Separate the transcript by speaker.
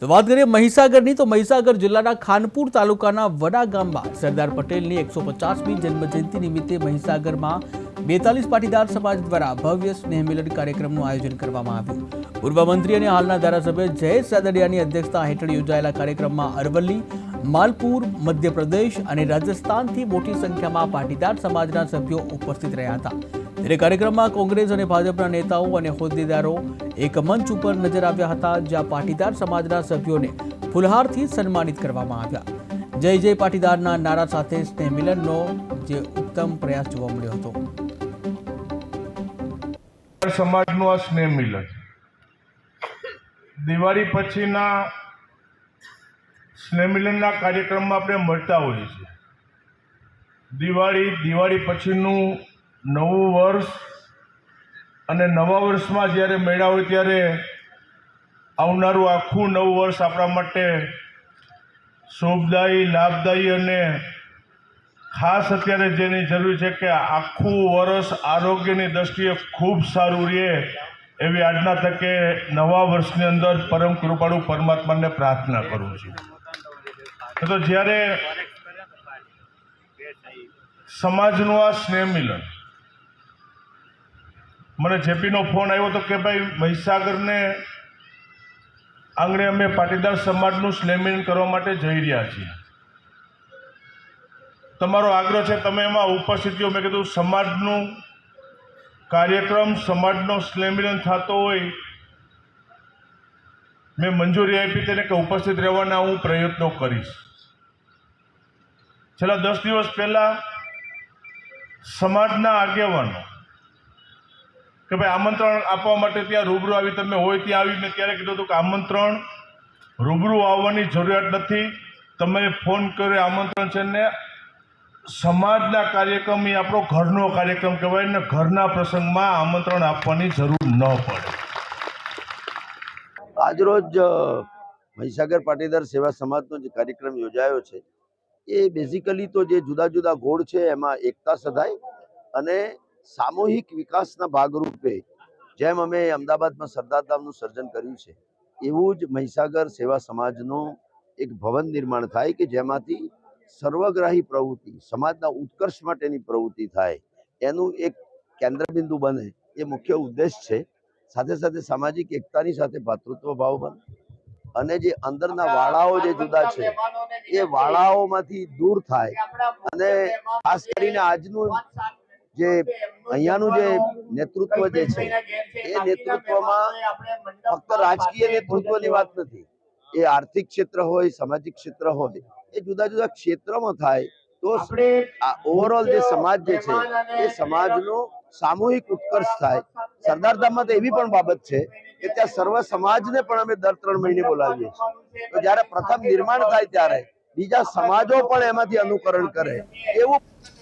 Speaker 1: તો વાત કરીએ મહીસાગરની, તો મહીસાગર જિલ્લાના ખાનપુર તાલુકાના વડા ગામમાં સરદાર પટેલની એકસો પચાસમી જન્મજયંતિ નિમિત્તે મહીસાગરમાં બેતાલીસ પાટીદાર સમાજ દ્વારા ભવ્ય સ્નેહ મિલન કાર્યક્રમનું આયોજન કરવામાં આવ્યું. પૂર્વ મંત્રી અને હાલના ધારાસભ્ય જયેશ સાદડિયાની અધ્યક્ષતા હેઠળ યોજાયેલા કાર્યક્રમમાં અરવલ્લી, માલપુર, મધ્યપ્રદેશ અને રાજસ્થાનથી મોટી સંખ્યામાં પાટીદાર સમાજના સભ્યો ઉપસ્થિત રહ્યા હતા. ત્યારે કાર્યક્રમમાં કોંગ્રેસ અને ભાજપના નેતાઓ અને હોદ્દેદારો એક મંચ ઉપર નજર આવ્યા હતા, જ્યાં પાટીદાર સમાજના સભ્યોને ફુલહારથી સન્માનિત કરવામાં આવ્યા. જય જય પાટીદારના નારા સાથે સ્નેહ મિલનનો જે ઉત્તમ પ્રયાસ જોવા મળ્યો હતો.
Speaker 2: સમાજનું આ સ્નેહ મિલન. દિવાળી પછીના સ્નેહમિલનના કાર્યક્રમમાં આપણે મળતા હોઈએ છીએ. દિવાળી દિવાળી પછીનું નવું વર્ષ અને નવા વર્ષમાં જ્યારે મેળા હોય ત્યારે આવનારું આખું નવું વર્ષ આપણા માટે શુભદાયી, લાભદાયી અને ખાસ અત્યારે જેની જરૂર છે કે આખું વર્ષ આરોગ્યની દ્રષ્ટિએ ખૂબ સારું રહે એવી આજના તકે નવા વર્ષની અંદર પરમ કૃપાળુ પરમાત્માને પ્રાર્થના કરું છું. તો જ્યારે સમાજનું આ સ્નેહ મિલન મને જેપીનો ફોન આવ્યો હતો કે ભાઈ મહીસાગરને આંગણે અમે પાટીદાર સમાજનું સ્લેમિન કરવા માટે જઈ રહ્યા છીએ. તમારો આગ્રહ છે તમે એમાં ઉપસ્થિત થયો. મેં કીધું સમાજનું કાર્યક્રમ, સમાજનો સ્લેમિન થતો હોય, મેં મંજૂરી આપી તેને કે ઉપસ્થિત રહેવાના હું પ્રયત્નો કરીશ. છેલ્લા દસ દિવસ પહેલાં સમાજના આગેવાનો કે ભાઈ આમંત્રણ આપવા માટે ત્યાં રૂબરૂ આવી તમે હોય ત્યાં આવી. મેં ત્યારે કીધું હતું કે આમંત્રણ રૂબરૂ આવવાની જરૂરિયાત નથી. તમે ફોન કર્યો, આમંત્રણ છે ને સમાજના કાર્યક્રમ, એ આપણો ઘરનો કાર્યક્રમ કહેવાય ને ઘરના પ્રસંગમાં આમંત્રણ આપવાની જરૂર ન પડે.
Speaker 3: આજરોજ મહીસાગર પાટીદાર સેવા સમાજનો જે કાર્યક્રમ યોજાયો છે, એ બેઝિકલી તો જે જુદા જુદા ગોળ છે, એમાં એકતા સધાય અને સામૂહિક વિકાસના ભાગરૂપે જેમ અમે અમદાવાદમાં સરદાર ધામનું સર્જન કર્યું છે એવું જ મહીસાગર સેવા સમાજનું એક ભવન નિર્માણ થાય કે જેમાંથી સર્વગ્રાહી પ્રવૃત્તિ સમાજના ઉત્કર્ષ માટેની પ્રવૃત્તિ થાય એનું એક કેન્દ્રબિંદુ બને એ મુખ્ય ઉદ્દેશ છે. સાથે સાથે સામાજિક એકતાની સાથે ભાતૃત્વ ભાવ બને અને જે અંદરના વાળાઓ જે જુદા છે એ વાળાઓમાંથી દૂર થાય અને ખાસ કરીને આજનું જે અહીંયાનું જે નેતૃત્વ જે છે એ નેતૃત્વમાં ફક્ત રાજકીય નેતૃત્વની વાત નથી. એ આર્થિક ક્ષેત્ર હોય સામાજિક ક્ષેત્ર હોય એ જુદા જુદા ક્ષેત્રમાં થાય તો ઓવરઓલ જે સમાજ જે છે એ સમાજનો સામૂહિક ઉત્કર્ષ થાય. સરદારધામમાં તો એવી પણ બાબત છે કે ત્યાં સર્વ સમાજને પણ અમે દર ત્રણ મહિને બોલાવીએ છીએ. તો જ્યારે પ્રથમ નિર્માણ થાય ત્યારે બીજા સમાજો પણ એમાંથી અનુકરણ કરે. એવું